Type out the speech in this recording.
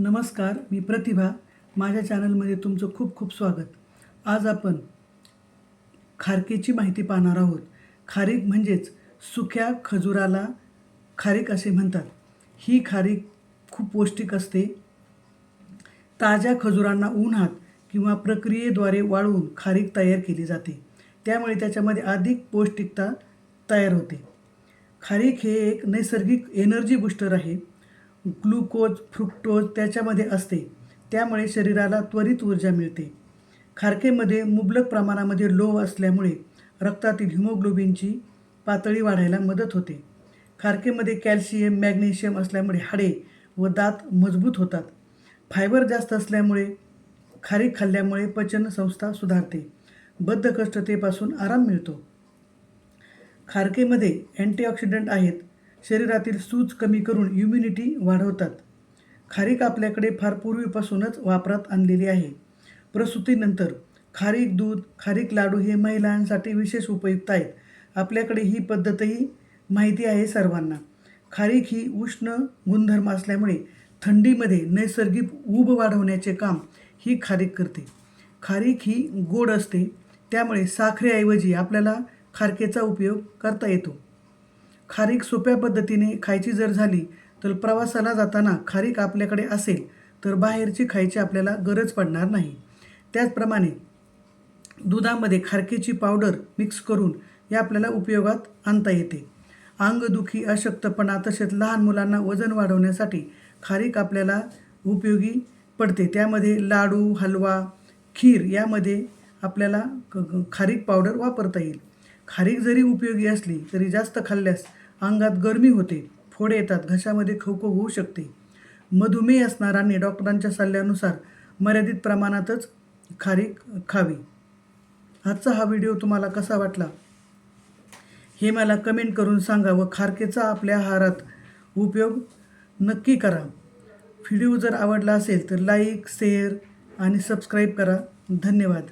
नमस्कार मी प्रतिभा. माझ्या चॅनलमध्ये तुमचं खूप खूप स्वागत. आज आपण खारकीची माहिती पाहणार आहोत. खारीक म्हणजेच सुक्या खजुराला खारीक असे म्हणतात. ही खारीक खूप पौष्टिक असते. ताज्या खजुरांना उन्हात किंवा प्रक्रियेद्वारे वाळवून खारीक तयार केली जाते. त्यामुळे त्याच्यामध्ये अधिक पौष्टिकता तयार होते. खारीक हे एक नैसर्गिक एनर्जी बुस्टर आहे. ग्लुकोज फ्रुक्टोज त्याच्यामध्ये असते. त्यामुळे शरीराला त्वरित ऊर्जा मिळते. खारकेमध्ये मुबलक प्रमाणामध्ये लोह असल्यामुळे रक्तातील हिमोग्लोबिनची पातळी वाढायला मदत होते. खारकेमध्ये कॅल्शियम मॅग्नेशियम असल्यामुळे हाडे व दात मजबूत होतात. फायबर जास्त असल्यामुळे खारीक खाल्ल्यामुळे पचनसंस्था सुधारते. बद्धकष्टतेपासून आराम मिळतो. खारकेमध्ये अँटीऑक्सिडंट आहेत. शरीरातील सूज कमी करून इम्युनिटी वाढवतात. खारीक आपल्याकडे फार पूर्वीपासूनच वापरात आणलेली आहे. प्रसूतीनंतर खारीक दूध खारीक लाडू हे महिलांसाठी विशेष उपयुक्त आहेत. आपल्याकडे ही पद्धतही माहिती आहे सर्वांना. खारीक ही उष्ण गुणधर्म असल्यामुळे थंडीमध्ये नैसर्गिक ऊब वाढवण्याचे काम ही खारीक करते. खारीक ही गोड असते त्यामुळे साखरेऐवजी आपल्याला खारकेचा उपयोग करता येतो. खारीक सोप्या पद्धतीने खायची जर झाली तर प्रवासाला जाताना खारीक आपल्याकडे असेल तर बाहेरची खायची आपल्याला गरज पडणार नाही. त्याचप्रमाणे दुधामध्ये खारकेची पावडर मिक्स करून हे आपल्याला उपयोगात आणता येते. अंगदुखी अशक्तपणा तसेच लहान मुलांना वजन वाढवण्यासाठी खारीक आपल्याला उपयोगी पडते. त्यामध्ये लाडू हलवा खीर यामध्ये आपल्याला क- खारीक पावडर वापरता येईल. खारीक जरी उपयोगी असली तरी जास्त खाल्ल्यास अंगात गरमी होते फोडे येतात घशामध्ये खवखव होऊ शकते. मधुमेह असणाऱ्यांनी डॉक्टरांच्या सल्ल्यानुसार मर्यादित प्रमाणातच खारीक खावी. आजचा हा व्हिडिओ तुम्हाला कसा वाटला? हे मला कमेंट करून सांगा व खारकेचा आपल्या आहारात उपयोग नक्की करा. व्हिडिओ जर आवडला असेल तर लाईक शेअर आणि सबस्क्राईब करा. धन्यवाद.